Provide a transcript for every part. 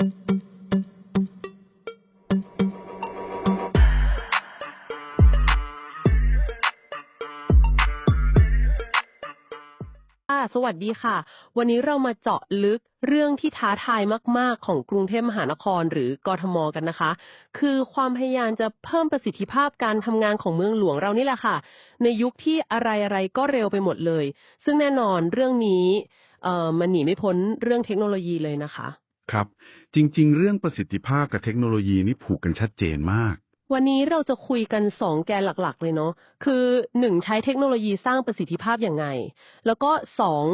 สวัสดีค่ะ วันนี้เรามาเจาะลึกเรื่องที่ท้าทายมาก ๆ ของกรุงเทพมหานครหรือกทมกันนะคะ คือความพยายามจะเพิ่มประสิทธิภาพการทำงานของเมืองหลวงเรานี่แหละค่ะ ในยุคที่อะไรๆก็เร็วไปหมดเลย ซึ่งแน่นอนเรื่องนี้มันหนีไม่พ้นเรื่องเทคโนโลยีเลยนะคะ ครับ จริง ๆ เรื่องประสิทธิภาพกับเทคโนโลยีนี่ผูกกันชัดเจนมากวันนี้เราจะคุยกันสองแกนหลักๆ เลยเนาะ คือหนึ่งใช้เทคโนโลยีสร้างประสิทธิภาพอย่างไง แล้วก็สอง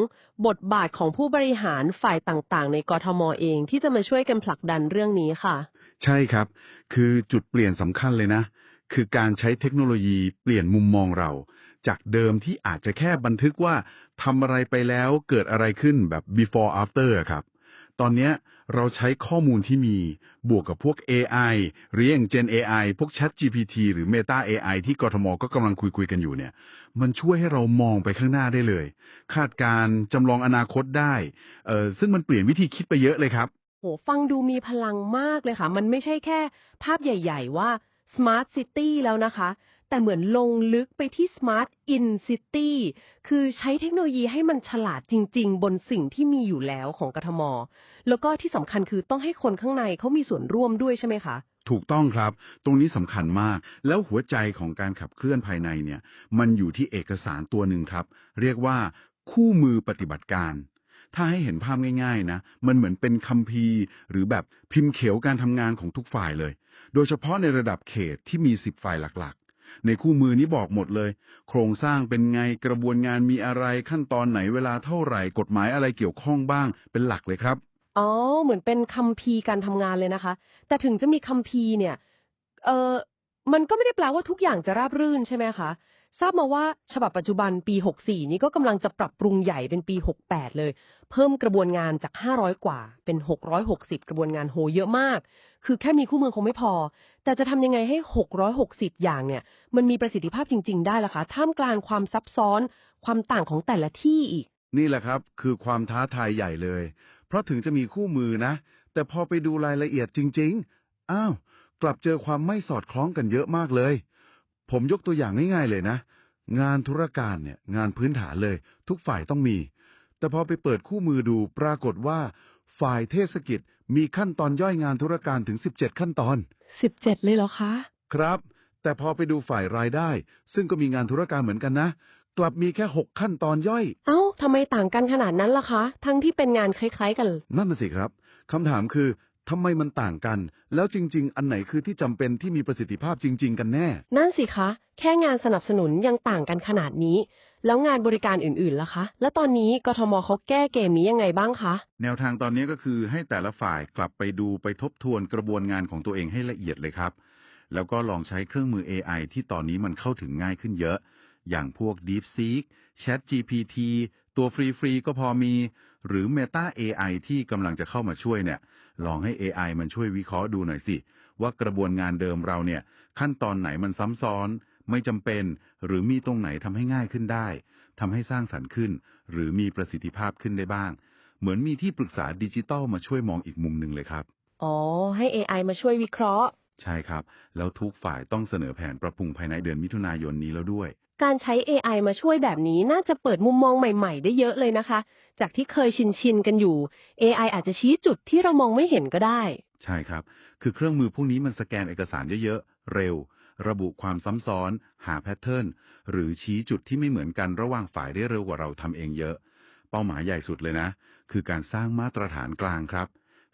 บทบาทของผู้บริหารฝ่ายต่างๆ ในกทมเองที่จะมาช่วยกันผลักดันเรื่องนี้ค่ะ ใช่ครับ คือจุดเปลี่ยนสำคัญเลยนะ คือการใช้เทคโนโลยีเปลี่ยนมุมมองเรา จากเดิมที่อาจจะแค่บันทึกว่าทำอะไรไปแล้วเกิดอะไรขึ้นแบบ before after อะครับ ตอนเนี้ย เราใช้ข้อมูลที่มี บวกกับพวก AI หรืออย่าง Gen AI พวก Chat GPT หรือ Meta AI ที่กทมก็กำลังคุยคุยๆกันอยู่เนี่ย มันช่วยให้เรามองไปข้างหน้าได้เลย คาดการ์จำลองอนาคตได้เออซึ่งมันเปลี่ยนวิธีคิดไปเยอะเลยครับโหฟังดูมีพลังมากเลยค่ะ มันไม่ใช่แค่ภาพใหญ่ ๆ ว่า smart city แล้วนะคะ แต่เหมือนลงลึกไปที่ smart in city คือใช้เทคโนโลยีให้มันฉลาดจริง ๆ บนสิ่งที่มีอยู่แล้วของกทม แล้วก็ที่สำคัญคือต้องให้คนข้างในเขามีส่วนร่วมด้วยใช่ไหมคะ ถูกต้องครับ ตรงนี้สำคัญมาก แล้วหัวใจของการขับเคลื่อนภายในเนี่ย มันอยู่ที่เอกสารตัวหนึ่งครับ เรียกว่าคู่มือปฏิบัติการถ้าให้เห็นภาพง่ายๆนะ มันเหมือนเป็นคัมภีร์หรือแบบพิมพ์เขียวการทำงานของทุกฝ่ายเลย โดยเฉพาะในระดับเขตที่มีสิบฝ่ายหลักๆ ในคู่มือนี้บอกหมดเลย โครงสร้างเป็นไงกระบวนงานมีอะไรขั้นตอนไหนเวลาเท่าไหร่กฎหมายอะไรเกี่ยวข้องบ้างเป็นหลักเลยครับอ๋อเหมือนเป็นคัมภีร์การทำงานเลยนะคะ แต่ถึงจะมีคัมภีร์เนี่ยเออมันก็ไม่ได้แปลว่าทุกอย่างจะราบรื่นใช่ไหมคะ ทราบมาว่าฉบับปัจจุบันปี 64 นี้ก็กำลังจะปรับปรุงใหญ่เป็นปี 68 เลย เพิ่มกระบวนงานจาก 500 กว่าเป็น 660 กระบวนงานโหเยอะมาก คือแค่มีคู่มือคงไม่พอ แต่จะทำยังไงให้ 660 อย่างเนี่ย มันมีประสิทธิภาพจริง ๆ ได้ล่ะคะ ท่ามกลางความซับซ้อน ความต่างของแต่ละที่อีก นี่แหละครับ คือความท้าทายใหญ่เลย เพราะถึงจะมีคู่มือนะ แต่พอไปดูรายละเอียดจริง ๆ อ้าว กลับเจอความไม่สอดคล้องกันเยอะมากเลย ผมยกตัวอย่างง่ายๆเลยนะ งานธุรการเนี่ยงานพื้นฐานเลย ทุกฝ่ายต้องมี แต่พอไปเปิดคู่มือดูปรากฏว่า ฝ่ายเทศกิจมีขั้นตอนย่อยงานธุรการถึง 17 ขั้นตอน17เลยเหรอคะ ครับ แต่พอไปดูฝ่ายรายได้ ซึ่งก็มีงานธุรการเหมือนกันนะ กลับมีแค่ 6 ขั้นตอนย่อย เอ้าทำไมต่างกันขนาดนั้นล่ะคะ ทั้งที่เป็นงานคล้ายๆกัน นั่นน่ะสิครับคำถามคือ ทำไมมันต่างกัน แล้วจริง ๆ อันไหนคือที่จำเป็นที่มีประสิทธิภาพจริง ๆ กันแน่ นั่นสิคะ แค่งานสนับสนุนยังต่างกันขนาดนี้ แล้วงานบริการอื่นๆล่ะคะ แล้วตอนนี้กทมเขาแก้เกมนี้ยังไงบ้างคะ แนวทางตอนนี้ก็คือให้แต่ละฝ่ายกลับไปดูไปทบทวนกระบวนงานของตัวเองให้ละเอียดเลยครับ แล้วก็ลองใช้เครื่องมือ AI ที่ตอนนี้มันเข้าถึงง่ายขึ้นเยอะ อย่างพวก DeepSeek Chat GPT ตัวฟรีๆก็พอมี หรือ Meta AI ที่กำลังจะเข้ามาช่วยเนี่ย ลองให้ AI มันช่วยวิเคราะห์ดูหน่อยสิ ว่ากระบวนงานเดิมเราเนี่ย ขั้นตอนไหนมันซ้ำซ้อน ไม่จำเป็น หรือมีตรงไหนทำให้ง่ายขึ้นได้ทำให้สร้างสรรค์ขึ้น หรือมีประสิทธิภาพขึ้นได้บ้าง เหมือนมีที่ปรึกษาดิจิตัลมาช่วยมองอีกมุมหนึ่งเลยครับ อ๋อ ให้ AI มาช่วยวิเคราะห์ ใช่ครับ แล้วทุกฝ่ายต้องเสนอแผนปรับปรุงภายในเดือนมิถุนายนนี้แล้วด้วย การใช้ AI มาช่วยแบบนี้น่าจะเปิดมุมมองใหม่ ๆ ได้เยอะเลยนะคะ จากที่เคยชินๆกันอยู่ AI อาจจะชี้จุดที่เรามองไม่เห็นก็ได้ ใช่ครับ คือเครื่องมือพวกนี้มันสแกนเอกสารเยอะๆ เร็ว ระบุความซ้ำซ้อน หาแพทเทิร์น หรือชี้จุดที่ไม่เหมือนกันระหว่างฝ่ายได้เร็วกว่าเราทำเองเยอะ เป้าหมายใหญ่สุดเลยนะ คือการสร้างมาตรฐานกลางครับ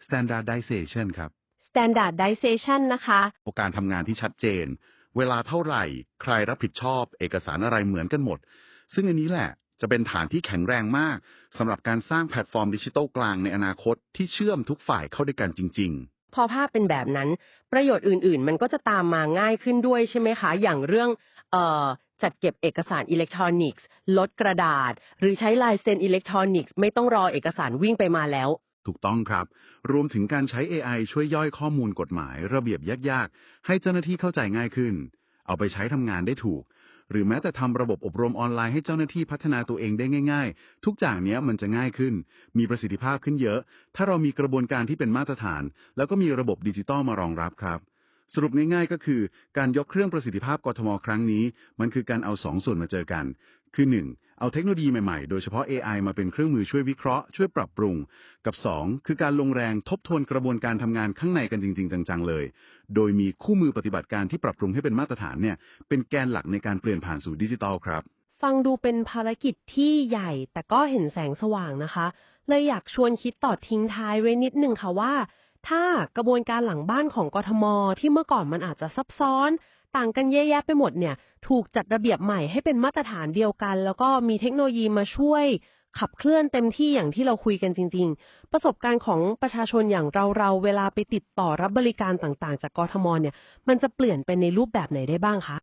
standardization ครับ standardization นะคะ การทำงานที่ชัดเจน เวลาเท่าไหร่ ใครรับผิดชอบ เอกสารอะไรเหมือนกันหมด ซึ่งอันนี้แหละจะเป็นฐานที่แข็งแรงมากสำหรับการสร้างแพลตฟอร์มดิจิทัลกลางในอนาคตที่เชื่อมทุกฝ่ายเข้าด้วยกันจริง ๆพอภาพเป็นแบบนั้น ประโยชน์อื่น ๆ มันก็จะตามมาง่ายขึ้นด้วยใช่ไหมคะ อย่างเรื่องเออจัดเก็บเอกสารอิเล็กทรอนิกส์ ลดกระดาษ หรือใช้ลายเซ็นอิเล็กทรอนิกส์ ไม่ต้องรอเอกสารวิ่งไปมาแล้ว ถูกต้องครับ รวมถึงการใช้ AI ช่วยย่อยข้อมูลกฎหมาย ระเบียบยากๆ ให้เจ้าหน้าที่เข้าใจง่ายขึ้น เอาไปใช้ทำงานได้ถูก หรือแม้แต่ทำระบบอบรมออนไลน์ให้เจ้าหน้าที่พัฒนาตัวเองได้ง่าย ๆ ทุกอย่างเนี้ยมันจะง่ายขึ้น มีประสิทธิภาพขึ้นเยอะ ถ้าเรามีกระบวนการที่เป็นมาตรฐาน แล้วก็มีระบบดิจิตอลมารองรับครับ สรุปง่ายๆก็คือ การยกเครื่องประสิทธิภาพกทมครั้งนี้ มันคือการเอาสองส่วนมาเจอกัน คือ 1. เอาเทคโนโลยีใหม่ๆ โดยเฉพาะ AI มาเป็นเครื่องมือช่วยวิเคราะห์ ช่วยปรับปรุง กับ 2. คือการลงแรงทบทวนกระบวนการทำงานข้างในกันจริง ๆ จัง ๆ เลย โดยมีคู่มือปฏิบัติการที่ปรับปรุงให้เป็นมาตรฐานเนี่ยเป็นแกนหลักในการเปลี่ยนผ่านสู่ดิจิทัลครับ ฟังดูเป็นภารกิจที่ใหญ่แต่ก็เห็นแสงสว่างนะคะเลยอยากชวนคิดต่อทิ้งท้ายไว้นิดนึงค่ะว่า ถ้ากระบวนการหลังบ้านของกทม ที่เมื่อก่อนมันอาจจะซับซ้อน ต่างกันแยะๆไปหมดเนี่ย ถูกจัดระเบียบใหม่ให้เป็นมาตรฐานเดียวกัน แล้วก็มีเทคโนโลยีมาช่วยขับเคลื่อนเต็มที่อย่างที่เราคุยกันจริง ๆ ประสบการณ์ของประชาชนอย่างเราเราเวลาไปติดต่อรับบริการต่างๆ จากกทมเนี่ย มันจะเปลี่ยนไปในรูปแบบไหนได้บ้างคะ